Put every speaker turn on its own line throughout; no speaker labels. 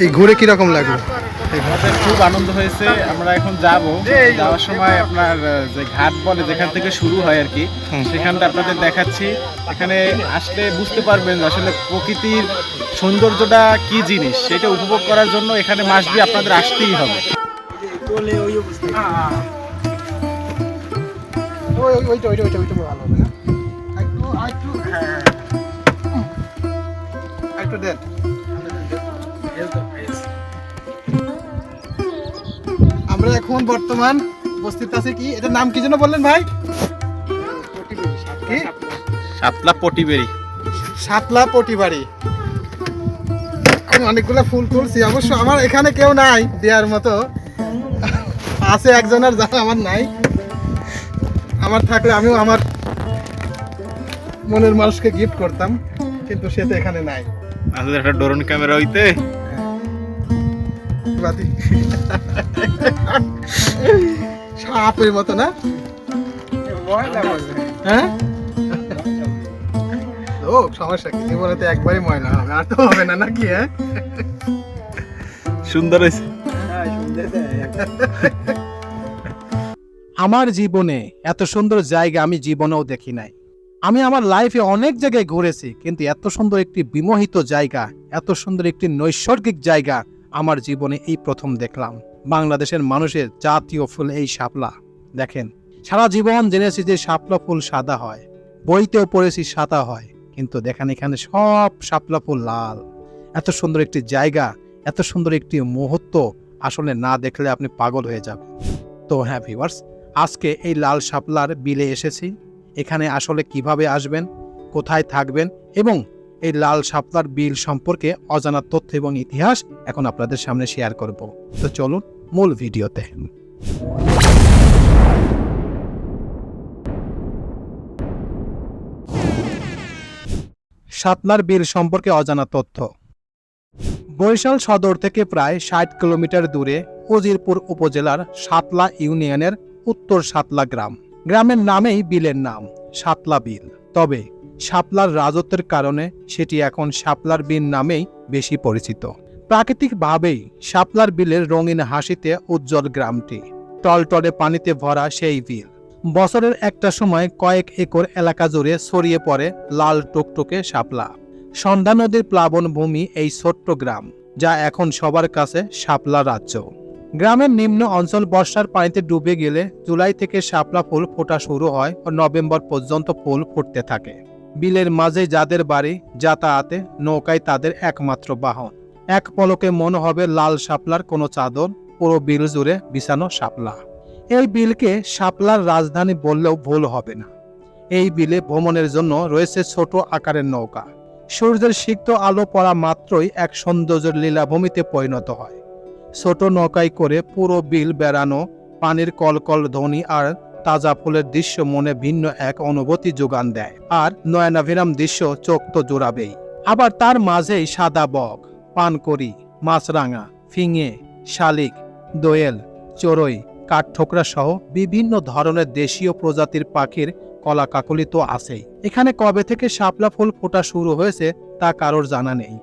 এই ঘুরে কীরকম লাগল?
আমাদের খুব আনন্দ হয়েছে আমরা এখন যাব। যাওয়ার সময় আপনার যে ঘাট বলে যেখান থেকে শুরু হয় আর কি সেখানটা আপনাদের দেখাচ্ছি। এখানে আসলে বুঝতে পারবেন আসলে প্রকৃতির সৌন্দর্যটা কি জিনিস সেটা উপভোগ করার জন্য এখানে মাস দিয়ে আপনাদের আসতেই হবে।
ওই ওই- ওইটা ওইটা ওইটা ওইটা ভালো হবে না? একটু একটু হ্যাঁ। একটু দেন। আমরা এখন বর্তমান উপস্থিত আছি কি? এটার নাম কি যেন বললেন ভাই? কি?
সাতলা পটিবেরি
সাতলা পটিবাড়ি। অনেকগুলো ফুল তুলছি। অবশ্য আমার এখানে কেউ নাই দেওয়ার মতো। আছে একজনের যা আমার নাই। আমার থাকলে আমিও আমার মনের মানুষকে গিফট করতাম কিন্তু সে তো এখানে নাই।
আমাদের একটা ড্রোন ক্যামেরা হইতে।
সাপের মতো না? হ্যাঁ? ও সমস্যা কি? জীবনে তো একবারই ময়লা হবে আর তো হবে না নাকি হ্যাঁ?
সুন্দর হয়েছে।
আমার জীবনে এত সুন্দর জায়গা আমি জীবনেও দেখি নাই। আমি আমার লাইফে অনেক জায়গায় ঘুরেছি কিন্তু এত সুন্দর একটি বিমোহিত জায়গা এত সুন্দর একটি নৈসর্গিক জায়গা আমার জীবনে এই প্রথম দেখলাম। বাংলাদেশের মানুষের জাতীয় ফুল এই শাপলা। দেখেন, সারা জীবন জেনেছি যে শাপলা ফুল সাদা হয়, বইতেও পড়েছি সাদা হয়, কিন্তু দেখেন এখানে সব শাপলা ফুল লাল। এত সুন্দর একটি জায়গা, এত সুন্দর একটি মুহূর্ত আসলে না দেখলে আপনি পাগল হয়ে যাবেন। তো হ্যাঁ ভিউয়ার্স, আজকে এই লাল শাপলার বিলে এসেছি। এখানে আসলে কীভাবে আসবেন, কোথায় থাকবেন এবং এই লাল শাপলার বিল সম্পর্কে অজানা তথ্য এবং ইতিহাস এখন আপনাদের সামনে শেয়ার করব। তো চলুন মূল ভিডিওতে। শাপলার বিল সম্পর্কে অজানা তথ্য। বরিশাল সদর থেকে প্রায় ষাট কিলোমিটার দূরে উজিরপুর উপজেলার সাতলা ইউনিয়নের উত্তর সাতলা গ্রাম। গ্রামের নামেই বিলের নাম, সাতলা বিল। তবে শাপলার রাজত্বের কারণে সেটি এখন শাপলার বিল নামেই বেশি পরিচিত। প্রাকৃতিকভাবেই শাপলার বিলের রঙিন হাসিতে উজ্জ্বল গ্রামটি। টলটলে পানিতে ভরা সেই বিল। বছরের একটা সময় কয়েক একর এলাকা জুড়ে ছড়িয়ে পড়ে লাল টুকটুকে শাপলা। সন্ধ্যা নদীর প্লাবন ভূমি এই ছোট্ট গ্রাম, যা এখন সবার কাছে শাপলা রাজ্য। গ্রামের নিম্ন অঞ্চল বর্ষার পানিতে ডুবে গেলে জুলাই থেকে শাপলা ফুল ফোটা শুরু হয় ও নভেম্বর পর্যন্ত ফুল ফুটতে থাকে। বিলের মাঝে যাদের বাড়ি, যাতায়াতে নৌকায় তাদের একমাত্র বাহন। এক পলকে মনে হবে লাল শাপলার কোনো চাদর পুরো বিল জুড়ে বিছানো শাপলা। এই বিলকে শাপলার রাজধানী বললেও ভুল হবে না। এই বিলে ভ্রমণের জন্য রয়েছে ছোট আকারের নৌকা। সূর্যের সিক্ত আলো পড়া মাত্রই এক সৌন্দর্যের লীলাভূমিতে পরিণত হয়। ছোট নৌকায় করে পুরো বিল বেড়ানো, পানির কলকল ধ্বনি আর তাজা ফুলের দৃশ্য মনে ভিন্ন এক অনুভূতি যোগান দেয়। আর নয়নাভিরাম দৃশ্য চোখ তো জোড়াবেই। আবার তার মাঝেই সাদা বক, পানকড়ি, মাছরাঙা, ফিঙে, শালিক, দোয়েল, চড়ই, কাঠঠোকরা সহ বিভিন্ন ধরনের দেশীয় প্রজাতির পাখির কলাকাকলি তো আছেই। এখানে কবে থেকে শাপলা ফুল ফোটা শুরু হয়েছে তা কারোর জানা নেই।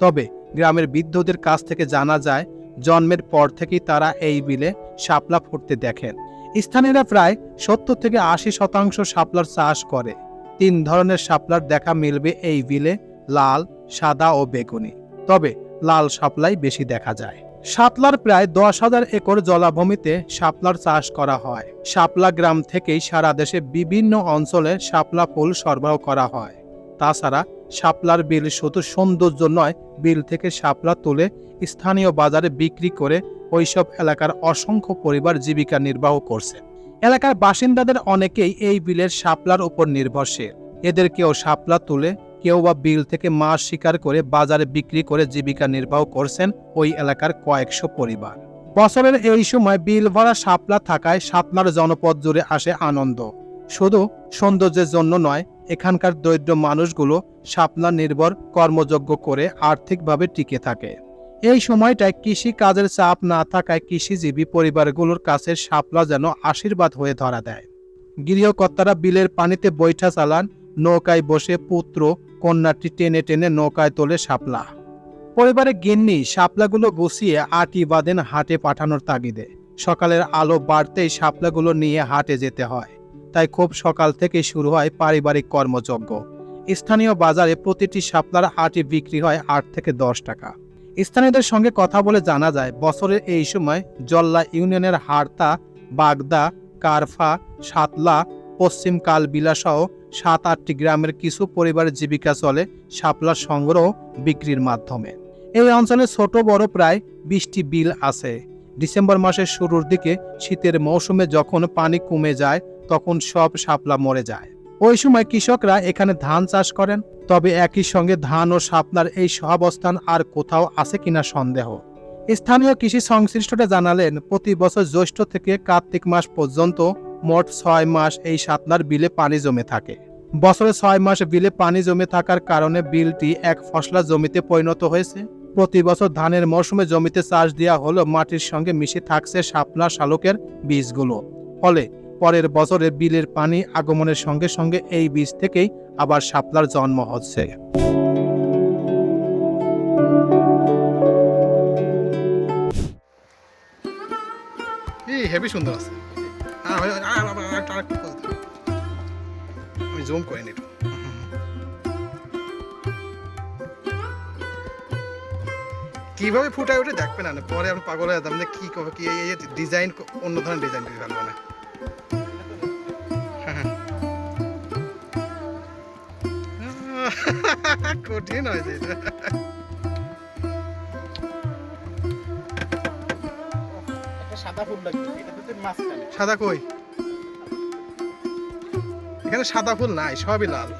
তবে গ্রামের বৃদ্ধদের কাছ থেকে জানা যায়, জন্মের পর থেকেই তারা এই বিলে শাপলা ফুটতে দেখেন। স্থানীয়রা প্রায় সত্তর থেকে আশি শতাংশ শাপলার চাষ করে। তিন ধরনের শাপলার দেখা মিলবে এই বিলে, লাল, সাদা ও বেগুনি। তবে লাল শাপলাই বেশি দেখা যায়। শাপলার প্রায় দশ হাজার একর জলাভূমিতে শাপলার চাষ করা হয়। শাপলা গ্রাম থেকেই সারা দেশে বিভিন্ন অঞ্চলে শাপলা ফুল সরবরাহ করা হয়। তাছাড়া শাপলার বিল শুধু সৌন্দর্য নয়, বিল থেকে শাপলা তুলে স্থানীয় বাজারে বিক্রি করে ওইসব এলাকার অসংখ্য পরিবার জীবিকা নির্বাহ করছে। এলাকার বাসিন্দাদের অনেকেই এই বিলের শাপলার উপর নির্ভরশীল। এদের কেউ শাপলা তুলে কেউ বা বিল থেকে মাছ শিকার করে বাজারে বিক্রি করে জীবিকা নির্বাহ করছেন ওই এলাকার কয়েকশো পরিবার। বছরের এই সময় বিল ভরা শাপলা থাকায় শাপলার জনপদ জুড়ে আসে আনন্দ। শুধু সৌন্দর্যের জন্য নয় এখানকার দরিদ্র মানুষগুলো শাপলা নির্ভর কর্মযোগ্য করে আর্থিকভাবে টিকে থাকে। এই সময়টায় কৃষি কাজের চাপ না থাকায় কৃষিজীবী পরিবারগুলোর কাছে শাপলা যেন আশীর্বাদ হয়ে ধরা দেয়। গৃহকর্তারা বিলের পানিতে বৈঠা চালান, নৌকায় বসে পুত্র, কন্যাটি টেনে টেনে নৌকায় তোলে শাপলা পরিবারে গিন্নি শাপলাগুলো গুছিয়ে আটি বাঁধেন হাটে পাঠানোর তাগিদে। সকালের আলো বাড়তেই শাপলাগুলো নিয়ে হাটে যেতে হয়। তাই খুব সকাল থেকে শুরু হয় পারিবারিক কর্মযজ্ঞ। স্থানীয় বাজারে প্রতিটি শাপলার আটি বিক্রি হয় আট থেকে দশ টাকা। স্থানীয়দের সঙ্গে কথা বলে জানা যায়, বছরের এই সময় জল্লা ইউনিয়নের হাড়তা বাগদা, কারফা, সাতলা, পশ্চিম কালবিলা সহ সাত আটটি গ্রামের কিছু পরিবারের জীবিকা চলে শাপলা সংগ্রহ বিক্রির মাধ্যমে। এই অঞ্চলে ছোট বড় প্রায় বিশটি বিল আছে। ডিসেম্বর মাসের শুরুর দিকে শীতের মৌসুমে যখন পানি কমে যায় তখন সব শাপলা মরে যায়। ওই সময় কৃষকরা এখানে ধান চাষ করেন, তবে একই সঙ্গে ধান ও শাপলার এই সহাবস্থান আর কোথাও আছে কিনা সন্দেহ। স্থানীয় কৃষি সংশ্লিষ্টরা জানালেন, প্রতি বছর জ্যৈষ্ঠ থেকে কার্তিক মাস পর্যন্ত মোট ছয় মাস এই শাপলার বিলে পানি জমে থাকে। বছরে ছয় মাস বিলে পানি জমে থাকার কারণে বিলটি এক ফসলা জমিতে পরিণত হয়েছে। প্রতি বছর ধানের মৌসুমে জমিতে চাষ দেওয়া হলেও মাটির সঙ্গে মিশে থাকছে শাপলা শালকের বীজগুলো। ফলে পরের বছরে বিলের পানি আগমনের সঙ্গে সঙ্গে এই বীজ থেকেই আবার শাপলার জন্ম হচ্ছে
হেভি সুন্দর আছে। আমি জুম করে নিই কীভাবে ফুটায় ওঠে দেখবে না পরে আমি পাগল হয়ে যেতাম কি কি ডিজাইন অন্য ধরনের ডিজাইন করে ফেলব না কঠিন হয়েছে
সাদা
কই? এখানে সাদা ফুল নাই সবই লাল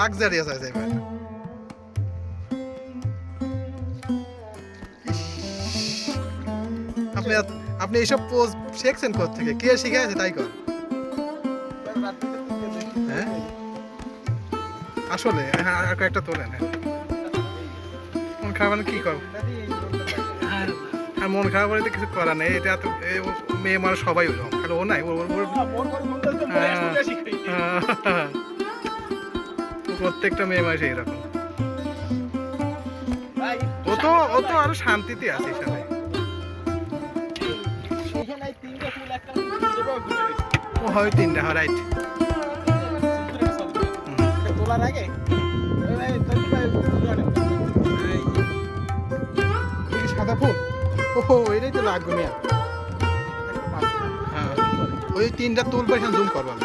লাক্সারিয়াস আছে এবার আপনি আপনি এইসব পোজ শিখছেন থেকে কে শিখাইছে তাই কর। হ্যাঁ? আসলে হ্যাঁ আর কয়েকটা তোলেন হ্যাঁ। মন খারাপ কি করব আর মন খারাপ হলে তো কিছু করার নেই এটা তো মেয়ে মানুষ সবাই ওরকম। খালি ও নাই ওর- ওর হ্যাঁ। প্রত্যেকটা মেয়ে মানুষ এইরকম। ও তো ও তো আরও শান্তিতে আছে সবাই ও হয় তিনটা হয় রাইট
তোলার আগে?
সাদা ফুল? ও এটাই তো লাগবে মেয়া। হ্যাঁ। ওই তিনটা তুলবো জুম করব। আমি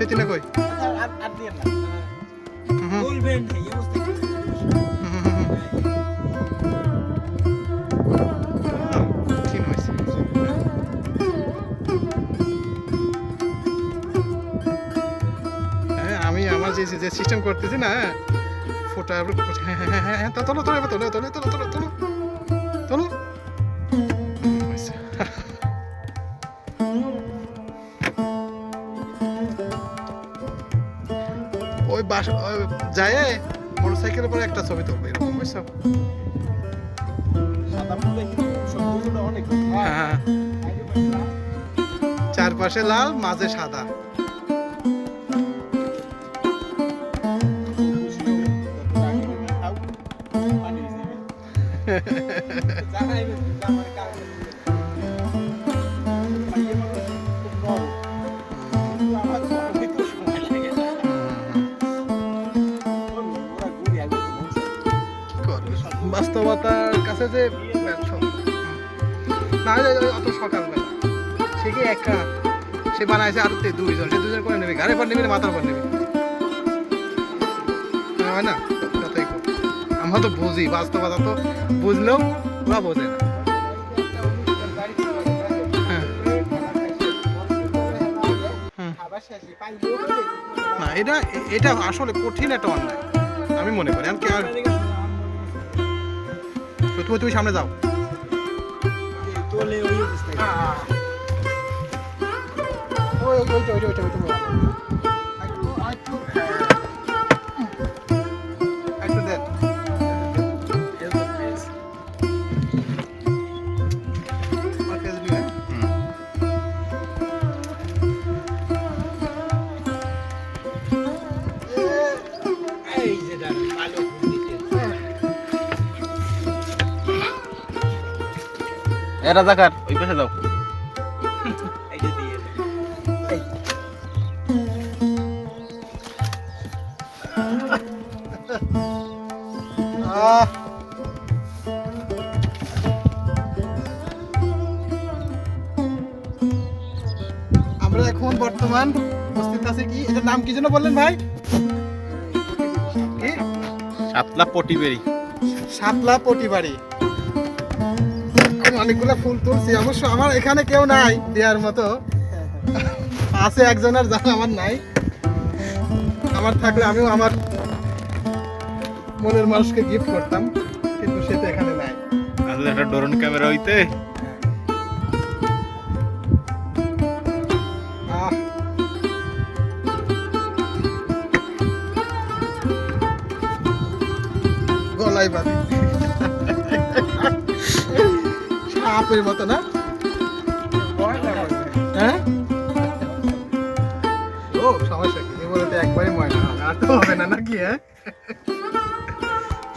সে তিনটা কই?
না
বলবেন এই অবস্থা।
হ্যাঁ যে সিস্টেম করতেছি না ফোটা হ্যাঁ হ্যাঁ হ্যাঁ হ্যাঁ তোলো তোলো তোলো তোলো তোলো তোলো তোলো। যায় মোটর সাইকেলের পরে একটা ছবি তুলবে এরকম বুঝছ?
অনেক
হ্যাঁ চারপাশে লাল মাঝে সাদা। বাস্তবতার কাছে যে না অত সকালবেলা। সে কি একা? সে বানাইছে আর দুইজন। সে দুজন করে নেবে গাড়ির পর নেবে মাথার পর নেবে? হয় না? যতই আমরা তো বুঝি, বাস্তবতা তো বুঝলেও ওরা বোঝে না। হ্যাঁ। না, এটা এটা আসলে কঠিন একটা অন্যায়, আমি মনে করি। আর কি আর তো তুমি তুমি সামনে যাও। ওইটা
এ রাজাকার ওই পাশে যাও।
আমরা এখন বর্তমান উপস্থিত আছি কি? এটার নাম কি যেন বললেন ভাই?
সাতলা পটিবেরি
সাতলা পটিবাড়ি। অনেকগুলো ফুল তুলছি। অবশ্য আমার এখানে কেউ নাই দেওয়ার মতো। আছে একজনের যা আমার নাই। আমার থাকলে আমিও আমার মনের মানুষকে গিফট করতাম কিন্তু সেটা এখানে নাই।
আসলে একটা ড্রোন ক্যামেরা হইতে?
গলায় বাঁধি। সাপের মতো না? হ্যাঁ? ও সমস্যা কি? বলে তো একবারই ময়না। আর তো হবে না নাকি হ্যাঁ?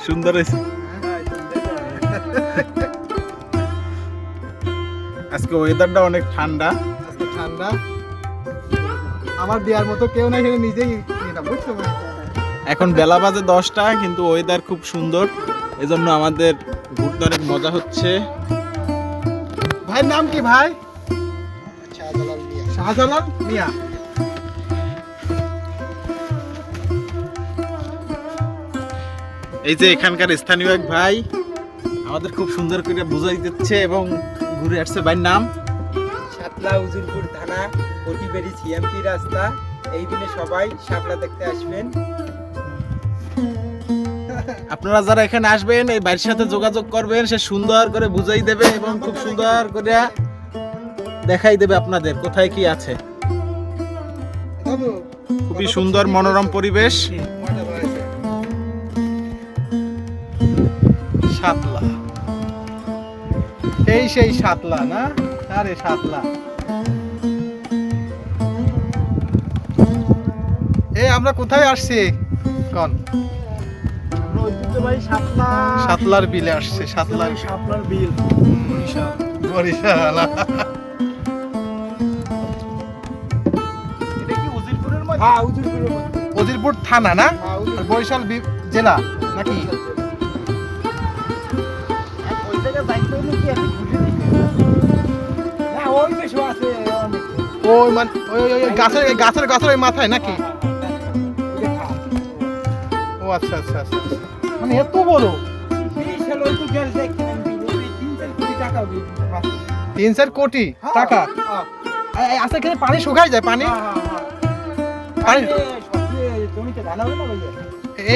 সুন্দর হয়েছে। আজকে ওয়েদারটা অনেক ঠান্ডা।
আজকে ঠান্ডা। আমার দেওয়ার মতো কেউ নাই সেটা নিজেই বুঝছ?
এখন বেলা বাজে দশটা কিন্তু ওয়েদার খুব সুন্দর। এজন্য আমাদের ঘুরতে অনেক মজা হচ্ছে।
ভাইয়ের নাম কি ভাই? শাহজালাল মিয়া।
এই যে এখানকার স্থানীয় এক ভাই আমাদের খুব সুন্দর করে বুঝাই দিচ্ছে এবং ঘুরে আসছে। ভাইয়ের নাম?
সাতলা উজুরপুর থানা কটিবেরি সিএমপি রাস্তা। এই দিনে সবাই শাপলা দেখতে আসবেন।
আপনারা যারা এখানে আসবেন, এই বাড়ির সাথে যোগাযোগ করবেন, সে সুন্দর করে বুঝাই দেবে এবং খুব সুন্দর করে দেখাই দেবে আপনাদের কোথায় কি আছে। খুবই সুন্দর মনোরম পরিবেশ।
সাতলা। এই সেই সাতলা না? আরে সাতলা। এই আমরা কোথায় আসছি? কন। সাতলার বিলে আসছে সাতলার
শাপলার বিল।
বরিশাল
এটা কি উজিরপুরের মধ্যে?
হ্যাঁ উজুরপুরের মধ্যে।
অজিরপুর থানা না?
হ্যাঁ, উজিরপুর।
বরিশাল জেলা নাকি?
ওই জায়গায় যাইতে হলে কি? আপনি ঘুরে
না ওই বেশি আছে
ওই মান ওই ওই ওই গাছের গাছের গাছের ওই মাথায় নাকি? আচ্ছা আচ্ছা আচ্ছা আচ্ছা। মানে এত বড়?
তিন চার কোটি টাকা হ্যাঁ,
টাকা?
হ্যাঁ,
আচ্ছা এখানে পানি শুকায় যায় পানি?
হ্যাঁ।
পানি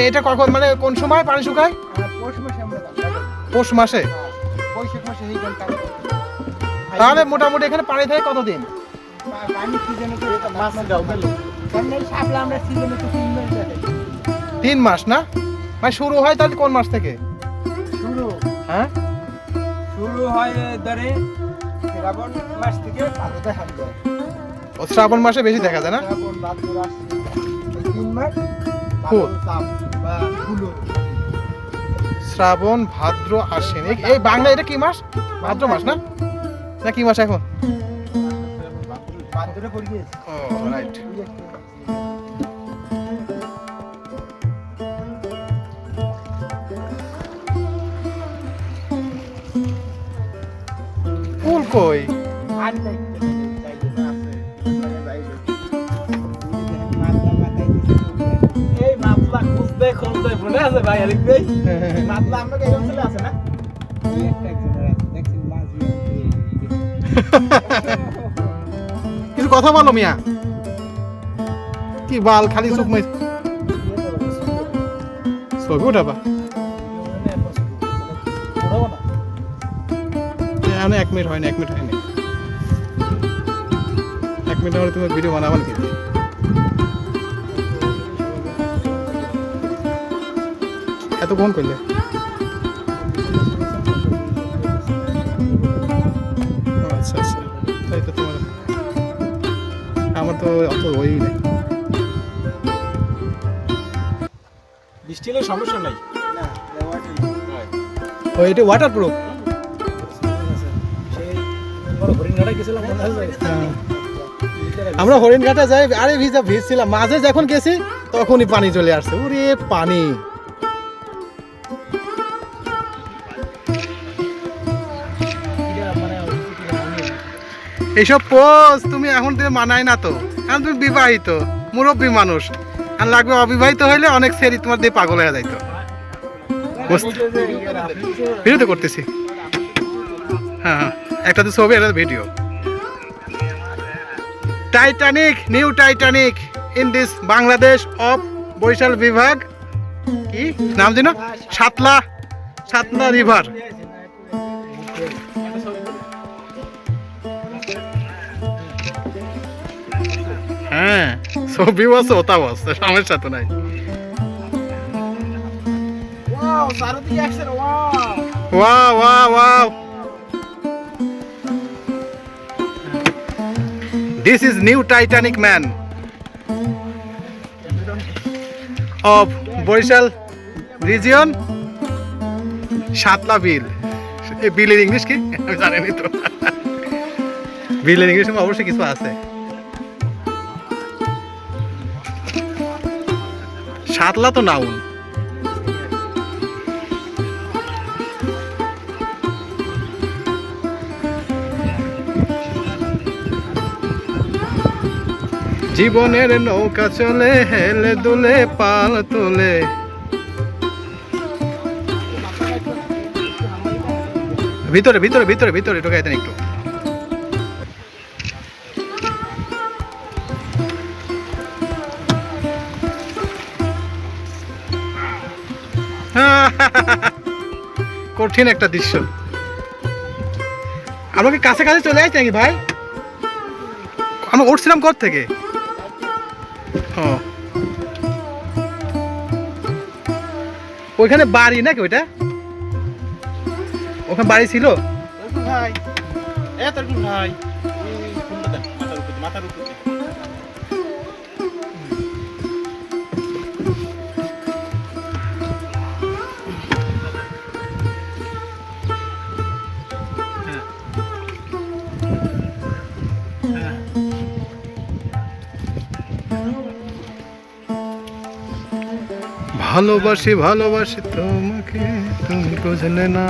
এটা কখন মানে কোন সময় পানি শুকায়?
পৌষ মাসে।
তাহলে মোটামুটি এখানে পানি থাকে কতদিন?
পানি সিজনে তো এটা মাছ দাও আমরা সিজনে তো তিন মাস
না? মানে শুরু হয় তাহলে কোন মাস থেকে?
শুরু।
হ্যাঁ?
শুরু হয় ধরে শ্রাবণ মাস থেকে ভালো দেখান যায়
ও শ্রাবণ মাসে বেশি দেখা যায় না?
শ্রাবণ ভাদ্র আশ্বিন এই তিন মাস
খুব।
বা ফুলো।
শ্রাবণ ভাদ্র আশ্বিন। এই- এই বাংলা এটা কি মাস? ভাদ্র মাস না? না কি মাস এখন?
ভাদ্রে পড়ে গিয়েছে
ও রাইট
দিয়ে
কিছু কথা বলো মিয়া। কি বাল খালি চোখ মাই ছবি উঠাবা। এখানে এক মিনিট হয়নি এক মিনিট হয়নি এক মিনিট হলে তুমি ভিডিও বানাবা নাকি? এতক্ষণ করলে? ও, আচ্ছা আচ্ছা। তাই তো তোমার আমার তো অত ওই নেই।
বৃষ্টি হলে সমস্যা নাই।
না
ও এটা ওয়াটার প্রুফ আমরা হরিণঘাটা যাই আরে ভিজা ভিজছিলাম। মাঝে যখন গেছি তখনই পানি চলে আসছে। ওরে পানি। এইসব পোজ তুমি এখন তুমি মানায় না তো। কারণ তুমি বিবাহিত মুরব্বী মানুষ। আর লাগবে অবিবাহিত হইলে অনেক সেরি তোমার দিয়ে পাগল হয়ে যাইতো। ভিডিও তো করতেছি। হ্যাঁ হ্যাঁ। একটা তো ছবি একটা video Titanic new Titanic in this Bangladesh of Barishal বিভাগ। কি? নাম যেন? সাতলা সাতলা রিভার হ্যাঁ ছবিও আছে ওটাও আছে সমস্যা তো নাই।
Wow wow
wow This is new Titanic man. Of Barishal region Satla বিল। এই বিলের ইংলিশ কি? আমি জানি তো। বিলের ইংলিশ অবশ্যই কিছু আছে। সাতলা তো নাউন জীবনের নৌকা চলে, হেলে দুলে, পাল তোলে। ভিতরে ভিতরে ভিতরে ভিতরে, ঢোকাই দেন একটু। কঠিন একটা দৃশ্য। আমাকে কাছে কাছে চলে আসছি নাকি ভাই? আমরা উঠছিলাম কোথ থেকে ওইখানে বাড়ি নাকি ওইটা? ওখানে বাড়ি ছিল?
ভাই। এ ভাই। মাথার উপর মাথার উপরে
ভালোবাসি ভালোবাসি তোমাকে, তুমি বুঝলে না।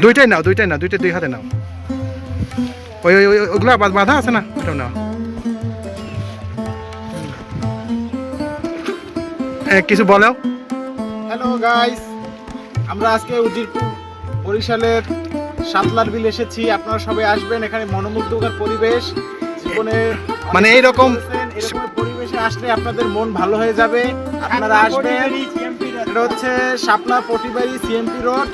দুইটাই নাও দুইটাই নাও দুইটাই দুই হাতে নাও। ওই ওই ওই, ওগুলা বা- বাঁধা আছে না? ওটাও নাও। কিছু বলো।
হ্যালো গাইস আমরা আজকে উজিরপুর বরিশালের সাতলার বিল এসেছি। আপনারা সবাই আসবেন এখানে মনোমুগ্ধকর পরিবেশ। জীবনে
মানে এইরকম
এরকম পরিবেশে আসলে আপনাদের মন ভালো হয়ে যাবে। আপনারা আসবেন। এটা হচ্ছে শাপলা পটিবাড়ি সিএমপি রোড।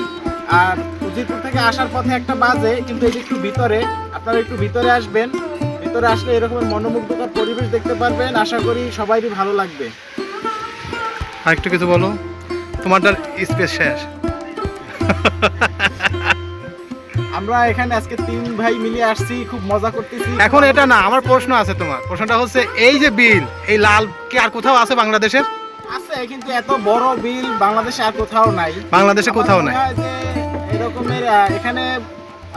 আর উজিরপুর থেকে আসার পথে একটা বাজে কিন্তু এটা একটু ভিতরে। আপনারা একটু ভিতরে আসবেন। ভিতরে আসলে এরকমের মনোমুগ্ধকর পরিবেশ দেখতে পারবেন। আশা করি সবাইরই ভালো লাগবে।
আর একটু কিছু বলো? তোমারটার স্পেস শেষ।
আমরা এখানে আজকে তিন ভাই মিলে আসছি খুব মজা করতেছি।
এখন এটা না আমার প্রশ্ন আছে তোমার। প্রশ্নটা হচ্ছে এই যে বিল এই লাল কি আর কোথাও আছে বাংলাদেশের?
আছে কিন্তু এত বড় বিল বাংলাদেশে আর কোথাও নাই।
বাংলাদেশে কোথাও নাই।
এরকমের এখানে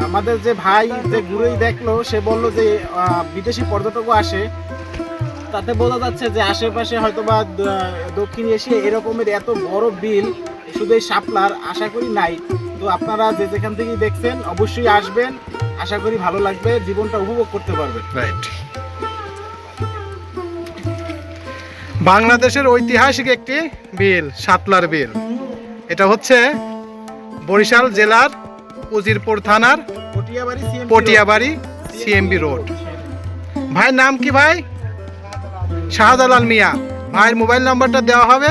আমাদের যে ভাই যে ঘুরেই দেখল সে বলল যে বিদেশি পর্যটকও আসে। তাতে বোঝা যাচ্ছে যে আশেপাশে হয়তো বা দক্ষিণ এশিয়া এরকমের এত বড় বিল শুধু এই শাপলার আশা করি নাই। তো আপনারা যে যেখান থেকে দেখছেন অবশ্যই আসবেন। আশা করি ভালো লাগবে জীবনটা উপভোগ করতে পারবেন।
রাইট বাংলাদেশের ঐতিহাসিক একটি বিল সাতলার বিল। এটা হচ্ছে বরিশাল জেলার উজিরপুর থানার
পটিয়াবাড়ি
সিএমবি রোড ভাই নাম কি ভাই? শাহজালাল মিয়া। ভাইয়ের মোবাইল নাম্বারটা দেওয়া হবে।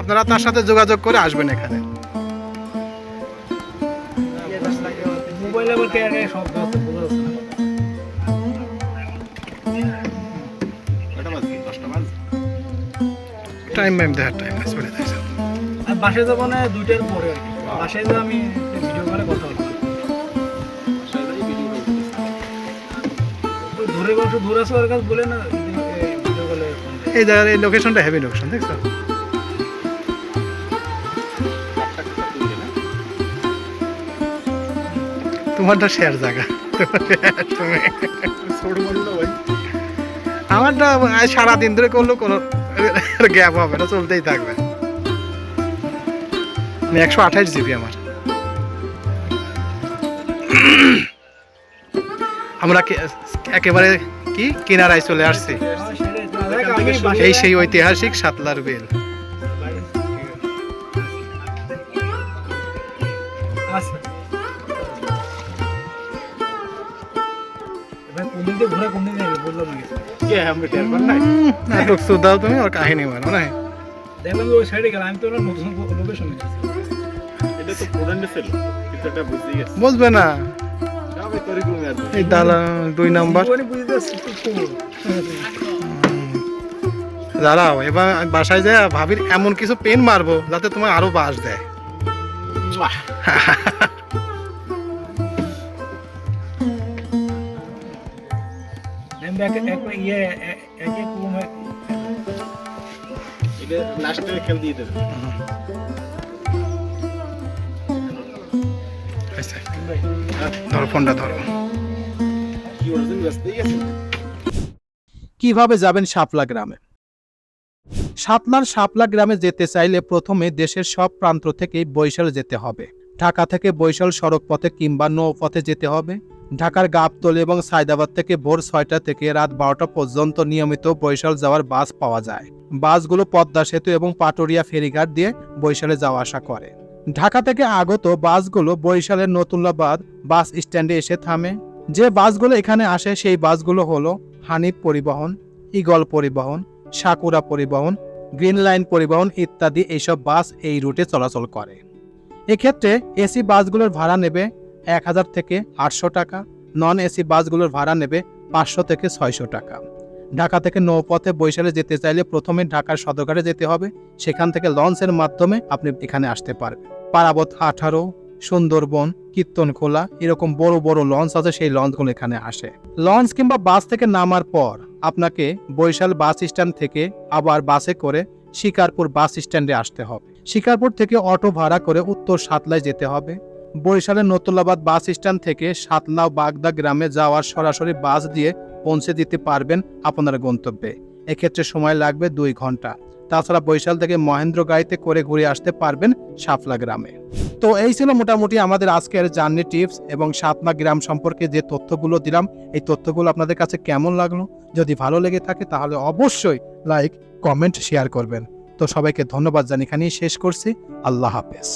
আপনারা তার সাথে যোগাযোগ করে আসবেন এখানে? টাইম টাইম দেখার টাইম আছে বলে।
বাসায় যাব না দুইটার পরে বাসায় যা আমি ভিডিও করে কথা বলব। দূরে বসে দূরে আছে ওর কাছে বলে না
এই জায়গার এই লোকেশনটা হেভি লোকেশন দেখছ? তোমারটা শেয়ার জায়গা। আমারটা সারাদিন ধরে করলেও কোনো গ্যাপ হবে না, চলতেই থাকবে। একশো আঠাশ জিবি আমার। আমরা একেবারে কি? কিনারায় চলে আসছি। এই সেই ঐতিহাসিক সাতলার বিল।
আচ্ছা?
নাটক সুদাও তুমি ওর কাহিনী মারো না
দেখলাম ওই সাইডে গেলাম আমি তো নতুন লোকেশনে গেছি।
এটা তো পুরানো ছিল, কিন্তু এটা বুঝতেই গেছে।
বুঝবে না। এই দালা দুই নাম্বার। দাঁড়াও এবার আমি বাসায় যায় ভাবির এমন কিছু পেন মারবো যাতে তোমার আরও বাস দেয়। ধরো ফোনটা ধরো?
কীভাবে যাবেন শাপলা গ্রামে? সাতলার শাপলা গ্রামে যেতে চাইলে প্রথমে দেশের সব প্রান্ত থেকে বৈশাল যেতে হবে। ঢাকা থেকে বৈশাল সড়ক পথে কিংবা নৌপথে যেতে হবে। ঢাকার গাবতলী এবং সায়দাবাদ থেকে ভোর ছয়টা থেকে রাত বারোটা পর্যন্ত নিয়মিত বৈশাল যাওয়ার বাস পাওয়া যায়। বাসগুলো পদ্মা সেতু এবং পাটুরিয়া ফেরিঘাট দিয়ে বৈশালে যাওয়া আসা করে। ঢাকা থেকে আগত বাসগুলো বরিশালের নতুল্লাবাদ বাস স্ট্যান্ডে এসে থামে। যে বাসগুলো এখানে আসে সেই বাসগুলো হলো হানিফ পরিবহন ইগল পরিবহন সাকুরা পরিবহন, গ্রিন লাইন পরিবহন ইত্যাদি এইসব বাস এই রুটে চলাচল করে। এক্ষেত্রে এসি বাসগুলোর ভাড়া নেবে এক হাজার থেকে আটশো টাকা, নন এসি বাসগুলোর ভাড়া নেবে পাঁচশো থেকে ছয়শো টাকা। ঢাকা থেকে নৌপথে বৈশালে যেতে চাইলে প্রথমে ঢাকার সদরঘাটে যেতে হবে, সেখান থেকে লঞ্চের মাধ্যমে আপনি এখানে আসতে পারবেন। পারাবত আঠারো সুন্দরবন, কীর্তনখোলা, এরকম বড় বড় লঞ্চ আছে, সেই লঞ্চগুলো এখানে আসে। লঞ্চ কিংবা বাস থেকে নামার পর আপনাকে বৈশাল বাস স্ট্যান্ড থেকে আবার বাসে করে শিকারপুর বাস স্ট্যান্ডে আসতে হবে। শিকারপুর থেকে অটো ভাড়া করে উত্তর সাতলায় যেতে হবে। বরিশালের নতুলাবাদ বাস স্ট্যান্ড থেকে সাতলা বাগদা গ্রামে যাওয়ার সরাসরি বাস দিয়ে পৌঁছে দিতে পারবেন আপনার গন্তব্যে। এক্ষেত্রে সময় লাগবে দুই ঘণ্টা। তাছাড়া বৈশাল থেকে মহেন্দ্র গাড়িতে করে ঘুরে আসতে পারবেন সাফলা গ্রামে। তো এই ছিল মোটামুটি আমাদের আজকের জার্নি টিপস এবং সাতমা গ্রাম সম্পর্কে যে তথ্যগুলো দিলাম, এই তথ্যগুলো আপনাদের কাছে কেমন লাগল? যদি ভালো লেগে থাকে তাহলে অবশ্যই লাইক, কমেন্ট, শেয়ার করবেন। তো সবাইকে ধন্যবাদ জানি এখানেই শেষ করছি। আল্লাহ হাফেজ।